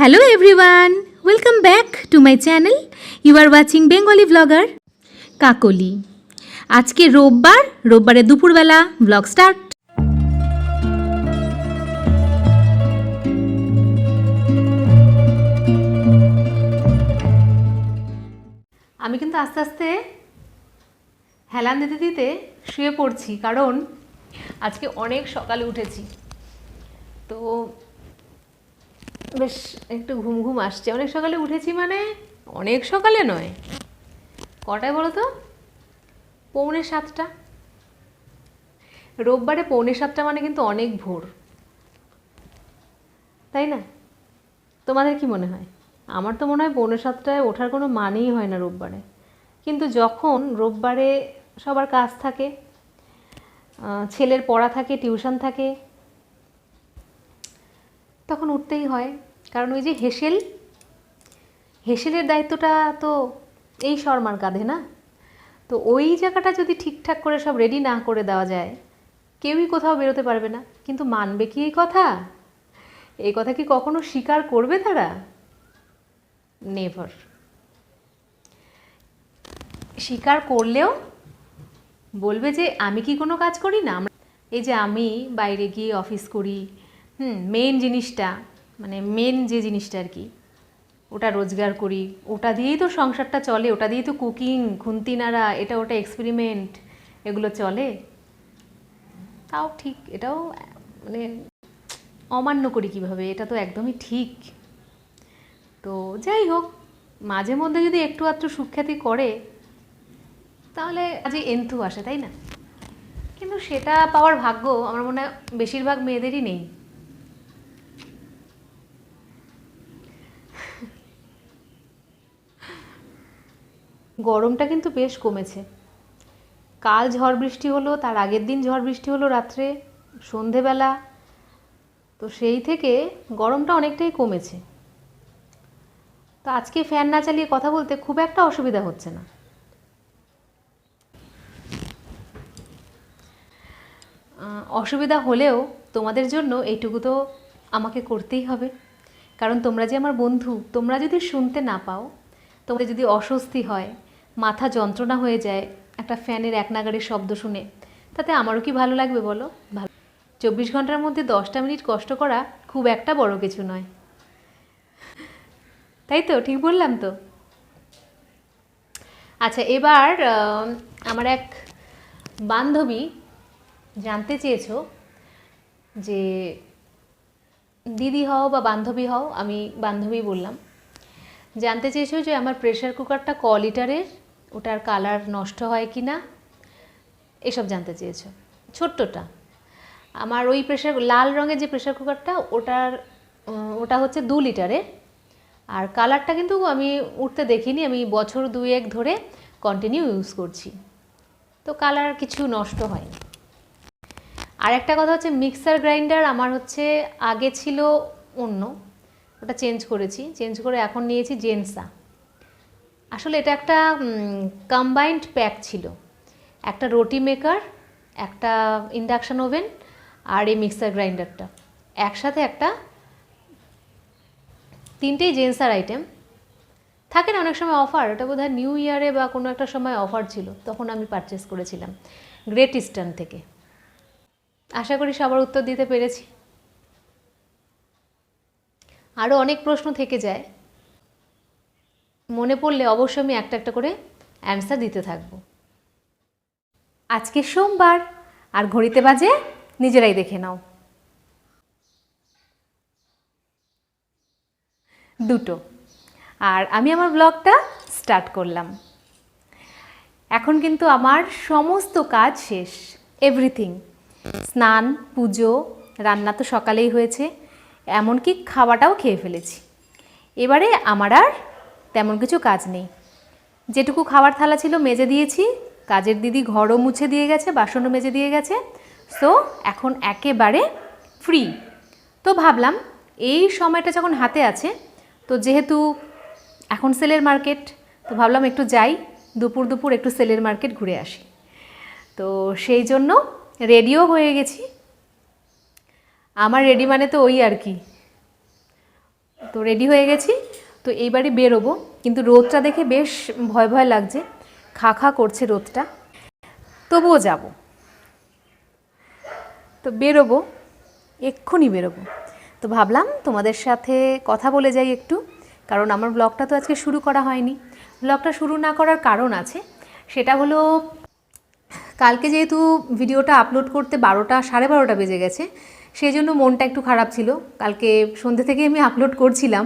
Hello everyone welcome back to my channel you are watching Bengali blogger Kakoli আজকে রোববার, রোববারে দুপুরবেলা blog start আমি কিন্তু আস্তে আস্তে হেলান দিতে দিতে শুয়ে পড়ছি, কারণ আজকে অনেক সকালে উঠেছি। তো বেশ একটু ঘুম ঘুম আসছে। অনেক সকালে উঠেছি মানে অনেক সকালে নয়। কটায় বলো তো? পৌনে সাতটা। রোববারে পৌনে সাতটা মানে কিন্তু অনেক ভোর। তাই না? তোমাদের কি মনে হয়? আমার তো মনে হয় পৌনে সাতটায় ওঠার কোনো মানেই হয় না রোববারে। কিন্তু যখন রোববারে সবার কাজ থাকে ছেলের পড়া থাকে, টিউশন থাকে তখন উঠতেই হয়। কারণ ওই যে হেসেল, হেসেলের দায়িত্বটা তো এই শর্মার কাঁধে না? তো ওই জায়গাটা যদি ঠিকঠাক করে সব রেডি না করে দেওয়া যায়, কেউই কোথাও বেরোতে পারবে না। কিন্তু মানবে কি এই কথা? এই কথা কি কখনো স্বীকার করবে তারা? নেভার স্বীকার করলেও বলবে যে, আমি কি কোনো কাজ করি না? এই যে আমি বাইরে গিয়ে অফিস করি হুম মেন জিনিসটা মানে মেন যে জিনিসটা আর কি, ওটা রোজগার করি, ওটা দিয়েই তো সংসারটা চলে, ওটা দিয়েই তো কুকিং খুন্তি নাড়া এটা ওটা এক্সপেরিমেন্ট এগুলো চলে। তাও ঠিক, এটাও মানে অমান্য করি কীভাবে, এটা তো একদমই ঠিক। তো যাই হোক, মাঝে মধ্যে যদি একটু আধটু সুখ্যাতি করে, তাহলে আজই এন্থু আসে, তাই না? কিন্তু সেটা পাওয়ার ভাগ্য, আমার মনে হয় বেশিরভাগ মেয়েদেরই নেই। গরমটা কিন্তু বেশ কমেছে। কাল ঝড় বৃষ্টি হলো, তার আগের দিন ঝড় বৃষ্টি হলো রাত্রে, সন্ধেবেলা, তো সেই থেকে গরমটা অনেকটাই কমেছে। তো আজকে ফ্যান না চালিয়ে কথা বলতে খুব একটা অসুবিধা হচ্ছে না। অসুবিধা হলেও তোমাদের জন্য এইটুকু তো আমাকে করতেই হবে। কারণ তোমরা যে আমার বন্ধু, তোমরা যদি শুনতে না পাও তোমাদের যদি অস্বস্তি হয় মাথা যন্ত্রণা হয়ে যায়, একটা ফ্যানের এক নাগাড়ের শব্দ শুনে। তাতে আমারও কি ভালো লাগবে বলো? ভালো। চব্বিশ ঘণ্টার মধ্যে দশটা মিনিট কষ্ট করা খুব একটা বড় কিছু নয়। তাই তো? ঠিক বললাম তো? আচ্ছা এবার আমার এক বান্ধবী জানতে চেয়েছো যে, দিদি হও বা বান্ধবী হও, আমি বান্ধবী বললাম। জানতে চেয়েছো যে আমার প্রেশার কুকারটা ক লিটারের ওটার কালার নষ্ট হয় কি না, এসব জানতে চেয়েছো। ছোট্টটা। আমার ওই প্রেশার লাল রঙের যে প্রেশার কুকারটা ওটার ওটা হচ্ছে দু লিটারের। আর কালারটা কিন্তু আমি উঠতে দেখিনি, আমি বছর দুয়েক ধরে কন্টিনিউ ইউজ করছি। তো কালার কিছু নষ্ট হয়নি। আর একটা কথা হচ্ছে মিক্সার গ্রাইন্ডার আমার হচ্ছে আগে ছিল অন্য। ওটা চেঞ্জ করেছি। চেঞ্জ করে এখন নিয়েছি জেনসা আসলে এটা একটা কম্বাইন্ড প্যাক ছিল। একটা রুটি মেকার, একটা ইন্ডাকশান ওভেন আর এই মিক্সার গ্রাইন্ডারটা একসাথে একটা তিনটেই জেন্সার আইটেম থাকে না, অনেক সময় অফার ওটা বোধহয় নিউ ইয়ারে বা কোনো একটা সময় অফার ছিল, তখন আমি পারচেস করেছিলাম। গ্রেট ইস্টার্ন থেকে। আশা করি সবার উত্তর দিতে পেরেছি। আরও অনেক প্রশ্ন থেকে যায়। মনে পড়লে অবশ্যই আমি একটা একটা করে অ্যান্সার দিতে থাকব। আজকে সোমবার, আর ঘড়িতে বাজে নিজেরাই দেখে নাও। দুটো। আর আমি আমার ব্লগটা স্টার্ট করলাম। এখন কিন্তু আমার সমস্ত কাজ শেষ। এভরিথিং স্নান, পুজো, রান্না তো সকালেই হয়েছে। এমনকি খাওয়াটাও খেয়ে ফেলেছি। এবারে আমার আর তেমন কিছু কাজ নেই। যেটুকু খাওয়ার থালা ছিল মেজে দিয়েছি, কাজের দিদি ঘরও মুছে দিয়ে গেছে, বাসনও মেজে দিয়ে গেছে সো এখন একেবারে ফ্রি তো ভাবলাম, এই সময়টা যখন হাতে আছে, তো যেহেতু এখন সেলের মার্কেট, তো ভাবলাম একটু যাই, দুপুর দুপুর একটু সেলের মার্কেট ঘুরে আসি। তো সেই জন্য রেডিও হয়ে গেছি। আমার রেডি মানে তো ওই আর কি। তো রেডি হয়ে গেছি। তো এইবারে বেরোবো, কিন্তু রোদটা দেখে বেশ ভয় ভয় লাগছে। খা খা করছে রোদটা। তবুও যাব। তো বেরোবো, এক্ষুনি বেরোবো। তো ভাবলাম তোমাদের সাথে কথা বলে যাই একটু, কারণ আমার ব্লগটা তো আজকে শুরু করা হয়নি। ব্লগটা শুরু না করার কারণ আছে, সেটা হলো কালকে যেহেতু ভিডিওটা আপলোড করতে বারোটা, সাড়ে বারোটা বেজে গেছে, সেই জন্য মনটা একটু খারাপ ছিল। কালকে সন্ধ্যে থেকে আমি আপলোড করছিলাম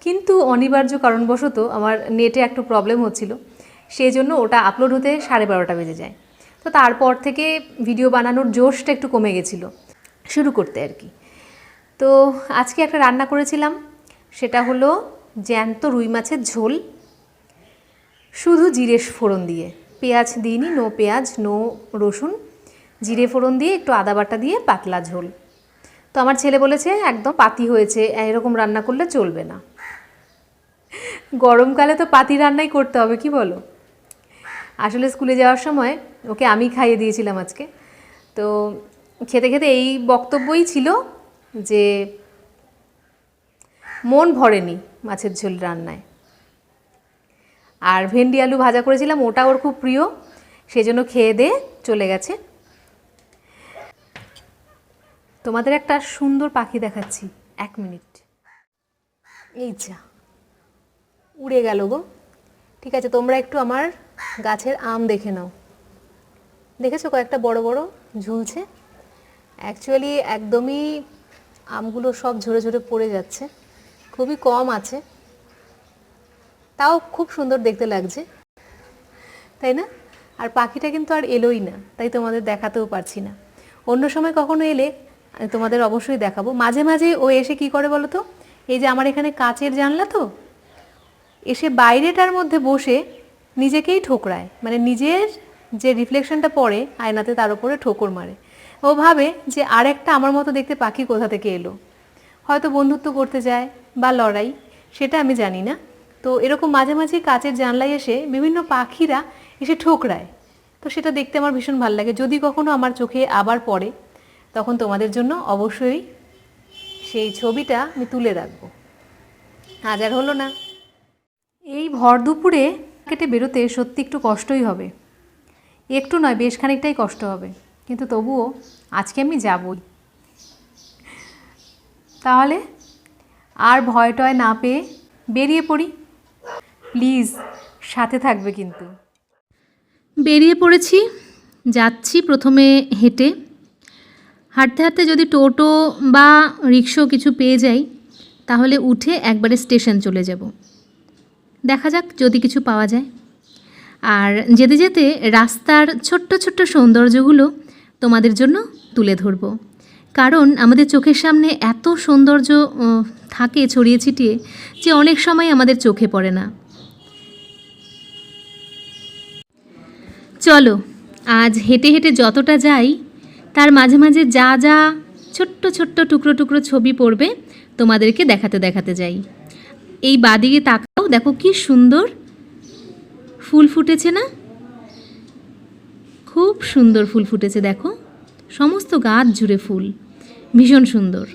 কিন্তু অনিবার্য কারণবশত আমার নেটে একটু প্রবলেম হচ্ছিল। সেই জন্য ওটা আপলোড হতে সাড়ে বারোটা বেজে যায়। তো তারপর থেকে ভিডিও বানানোর জোশটা একটু কমে গেছিল। শুরু করতে আর কি। তো আজকে একটা রান্না করেছিলাম। সেটা হলো জ্যান্ত রুই মাছের ঝোল। শুধু জিরে ফোড়ন দিয়ে। পেঁয়াজ দিইনি, নো পেঁয়াজ, নো রসুন। জিরে ফোড়ন দিয়ে, একটু আদা বাটা দিয়ে, পাতলা ঝোল। তো আমার ছেলে বলেছে, একদম পাতি হয়েছে, এরকম রান্না করলে চলবে না। গরমকালে তো পাতি রান্নাই করতে হবে, কি বলো? আসলে স্কুলে যাওয়ার সময় ওকে আমি খাইয়ে দিয়েছিলাম আজকে। তো খেতে খেতে এই বক্তব্যই ছিল যে মন ভরেনি মাছের ঝোল রান্নায়। আর ভেন্ডি আলু ভাজা করেছিলাম, ওটা ওর খুব প্রিয়, সেজন্য খেয়ে দিয়ে চলে গেছে। তোমাদের একটা সুন্দর পাখি দেখাচ্ছি, এক মিনিট। এই যা। উড়ে গেল গো। ঠিক আছে, তোমরা একটু আমার গাছের আম দেখে নাও। দেখেছ কয়েকটা বড় বড় ঝুলছে? অ্যাকচুয়ালি একদমই আমগুলো সব ঝরে ঝরে পড়ে যাচ্ছে। খুবই কম আছে। তাও খুব সুন্দর দেখতে লাগছে। তাই না? আর পাখিটা কিন্তু আর এলোই না, তাই তোমাদের দেখাতেও পারছি না। অন্য সময় কখনো এলে তোমাদের অবশ্যই দেখাবো। মাঝে মাঝে ও এসে কি করে বলো তো? এই যে আমার এখানে কাচের জানলা তো এসে বাইরেটার মধ্যে বসে নিজেকেই ঠোকরায়। মানে নিজের যে রিফ্লেকশনটা পড়ে আয়নাতে তার উপরে ঠোকর মারে। ও ভাবে যে আরেকটা আমার মতো দেখতে পাখি কোথা থেকে এলো? হয়তো বন্ধুত্ব করতে যায় বা লড়াই, সেটা আমি জানি না। তো এরকম মাঝে মাঝে কাচের জানলায় এসে বিভিন্ন পাখিরা এসে ঠোকরায়। তো সেটা দেখতে আমার ভীষণ ভালো লাগে। যদি কখনো আমার চোখে আবার পড়ে, তখন তোমাদের জন্য অবশ্যই সেই ছবিটা আমি তুলে রাখব। আজ আর হলো না। ভর দুপুরে কেটে বেরোতে সত্যি একটু কষ্টই হবে। একটু নয়, বেশ খানিকটাই কষ্ট হবে। কিন্তু তবুও আজকে আমি যাবই। তাহলে আর ভয় টয় না পেয়ে বেরিয়ে পড়ি। প্লিজ, সাথে থাকবে কিন্তু। বেরিয়ে পড়েছি, যাচ্ছি প্রথমে হেঁটে। হাঁটতে হাঁটতে যদি টোটো বা রিক্সো কিছু পেয়ে যাই, তাহলে উঠে একবারে স্টেশন চলে যাব। দেখা যাক যদি কিছু পাওয়া যায়। আর যেতে যেতে রাস্তার ছোট্ট ছোট্ট সৌন্দর্যগুলো তোমাদের জন্য তুলে ধরব। কারণ আমাদের চোখের সামনে এত সৌন্দর্য থাকে ছড়িয়ে ছিটিয়ে যে অনেক সময় আমাদের চোখে পড়ে না। চলো, আজ হেঁটে হেঁটে যতটা যাই, তার মাঝে মাঝে যা যা ছোট্ট ছোট্ট টুকরো টুকরো ছবি পড়বে তোমাদেরকে দেখাতে দেখাতে যাই। এই বাদিকে তাকাও, দেখো কি সুন্দর। ফুল ফুটেছে না? খুব সুন্দর ফুল ফুটেছে, দেখো। সমস্ত গাছ জুড়ে ফুল। ভীষণ সুন্দর।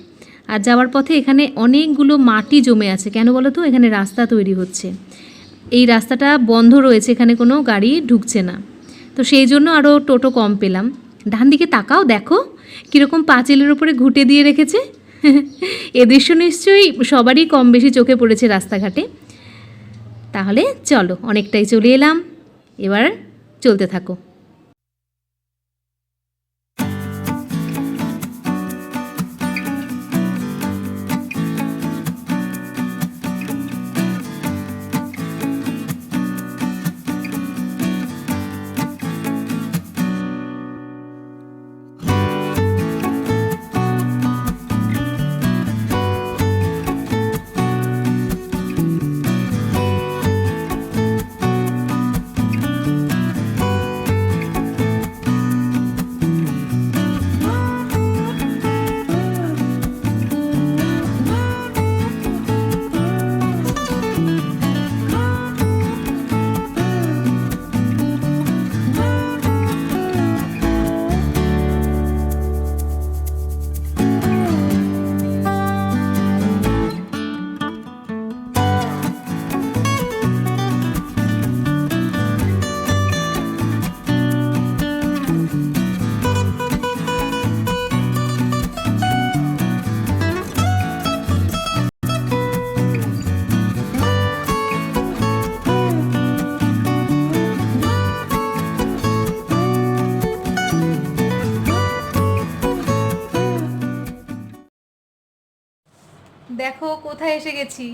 আর যাওয়ার পথে এখানে অনেকগুলো মাটি জমে আছে। কেন বলো তো? এখানে রাস্তা তৈরি হচ্ছে। এই রাস্তাটা বন্ধ রয়েছে, এখানে কোনো গাড়ি ঢুকছে না। তো সেই জন্য আরও টোটো কম পেলাম। ডান দিকে তাকাও, দেখো। কীরকম পাঁচিলের উপরে ঘুটে দিয়ে রেখেছে। এ দৃশ্য নিশ্চয়ই সবারই কম বেশি চোখে পড়েছে রাস্তাঘাটে। তাহলে চলো, অনেকটাই চলে এলাম। এবার চলতে থাকো। কোথায় এসে গেছি?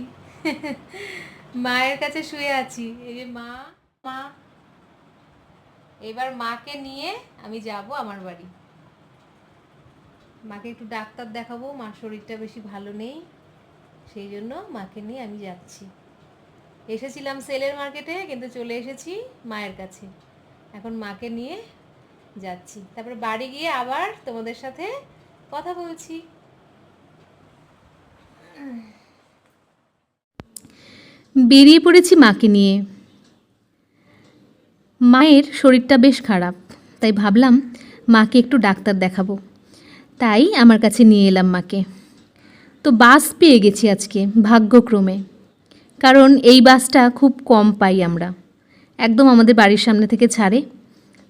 মায়ের কাছে শুয়ে আছি। এই যে মা মা। এবার মাকে নিয়ে আমি যাব আমার বাড়ি। মাকে একটু ডাক্তার দেখাবো, মার শরীরটা বেশি ভালো নেই। সেই জন্য মাকে নিয়ে আমি যাচ্ছি। এসেছিলাম সেলের মার্কেটে, কিন্তু চলে এসেছি মায়ের কাছে। এখন মাকে নিয়ে যাচ্ছি। তারপরে বাড়ি গিয়ে আবার তোমাদের সাথে কথা বলছি। বেরিয়ে পড়েছি মাকে নিয়ে। মায়ের শরীরটা বেশ খারাপ, তাই ভাবলাম মাকে একটু ডাক্তার দেখাবো। তাই আমার কাছে নিয়ে এলাম মাকে। তো বাস পেয়ে গেছি আজকে, ভাগ্যক্রমে। কারণ এই বাসটা খুব কম পাই আমরা। একদম আমাদের বাড়ির সামনে থেকে ছাড়ে,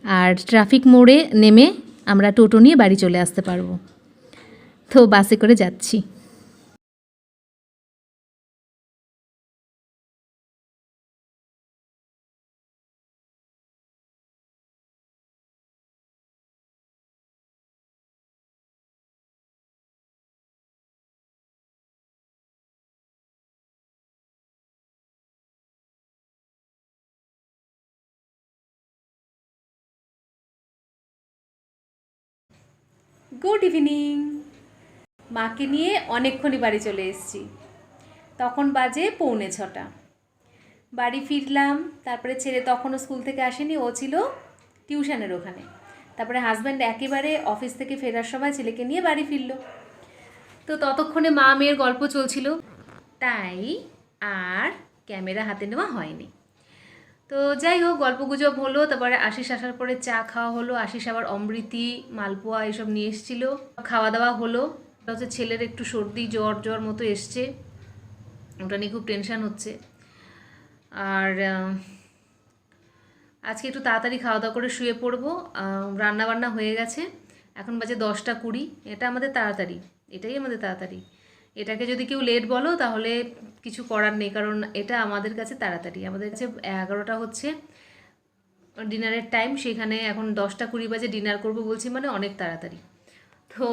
আর ট্রাফিক মোড়ে নেমে আমরা টোটো নিয়ে বাড়ি চলে আসতে পারব। তো বাসে করে যাচ্ছি। Good evening. মাকে নিয়ে অনেকক্ষণই বাড়ি চলে এসেছি। তখন বাজে পৌনে ছটা। বাড়ি ফিরলাম, তারপরে ছেলে তখনও স্কুল থেকে আসেনি, ও ছিল টিউশনের ওখানে। তারপরে হাজব্যান্ড একেবারে অফিস থেকে ফেরার সময় ছেলেকে নিয়ে বাড়ি ফিরলো। তো ততক্ষণে মা মেয়ের গল্প চলছিল। তাই আর ক্যামেরা হাতে নেওয়া হয়নি। তো যাই হোক গল্প গুজব হলো, তারপরে আশিস আসার পরে চা খাওয়া হলো, আশিস আবার অমৃতি, মালপোয়া এসব নিয়ে এসেছিল। খাওয়া দাওয়া হলো হচ্ছে ছেলের একটু সর্দি, জ্বর জ্বর মতো এসছে। ওটা নিয়ে খুব টেনশান হচ্ছে। আর আজকে একটু তাড়াতাড়ি খাওয়া দাওয়া করে শুয়ে পড়ব। রান্না বান্না হয়ে গেছে। এখন বাজে দশটা কুড়ি। এটা আমাদের তাড়াতাড়ি। এটাই আমাদের তাড়াতাড়ি। এটাকে যদি কেউ লেট বলো, তাহলে কিছু করার নেই, কারণ এটা আমাদের কাছে তাড়াতাড়ি। আমাদের কাছে এগারোটা হচ্ছে ডিনারের টাইম সেখানে এখন দশটা কুড়ি বাজে ডিনার করব বলছি মানে অনেক তাড়াতাড়ি। তো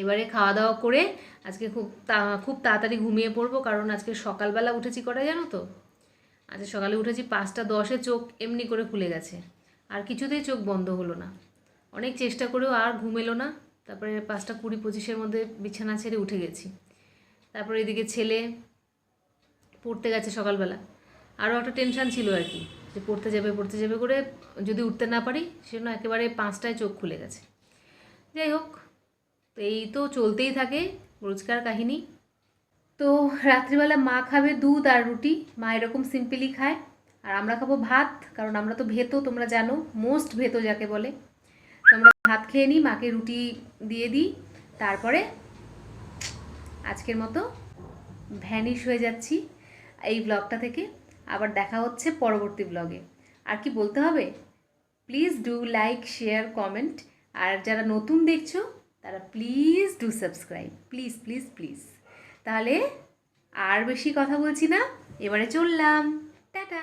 এবারে খাওয়া দাওয়া করে আজকে খুব খুব তাড়াতাড়ি ঘুমিয়ে পড়ব, কারণ আজকে সকালবেলা উঠেছি কটা জানো তো? আজকে সকালে উঠেছি পাঁচটা দশে, চোখ এমনি করে খুলে গেছে। আর কিছুতেই চোখ বন্ধ হলো না। অনেক চেষ্টা করেও আর ঘুম এলো না। তারপরে পাঁচটা কুড়ি পঁচিশের মধ্যে বিছানা ছেড়ে উঠে গেছি। তারপরে এদিকে ছেলে পড়তে গেছে সকালবেলা। আরও একটা টেনশান ছিল আর কি, যে পড়তে যাবে পড়তে যাবে করে যদি উঠতে না পারি সেজন্য একেবারে পাঁচটায় চোখ খুলে গেছে। যাই হোক, তো এই তো চলতেই থাকে রোজকার কাহিনী। তো রাত্রিবেলা মা খাবে দুধ আর রুটি, মা এরকম সিম্পলি খায়। আর আমরা খাব ভাত, কারণ আমরা তো ভেতো, তোমরা জানো মোস্ট ভেতো যাকে বলে। তো আমরা ভাত খেয়ে নিই, মাকে রুটি দিয়ে দিই, তারপরে আজকের মতো ভ্যানিশ হয়ে যাচ্ছি এই ব্লগটা থেকে। আবার দেখা হচ্ছে পরবর্তী ব্লগে আর কি বলতে হবে? Please do like share comment আর যারা নতুন দেখছ, তারা please do subscribe please please please তাহলে আর বেশি কথা বলছি না। এবারে চললাম। টাটা!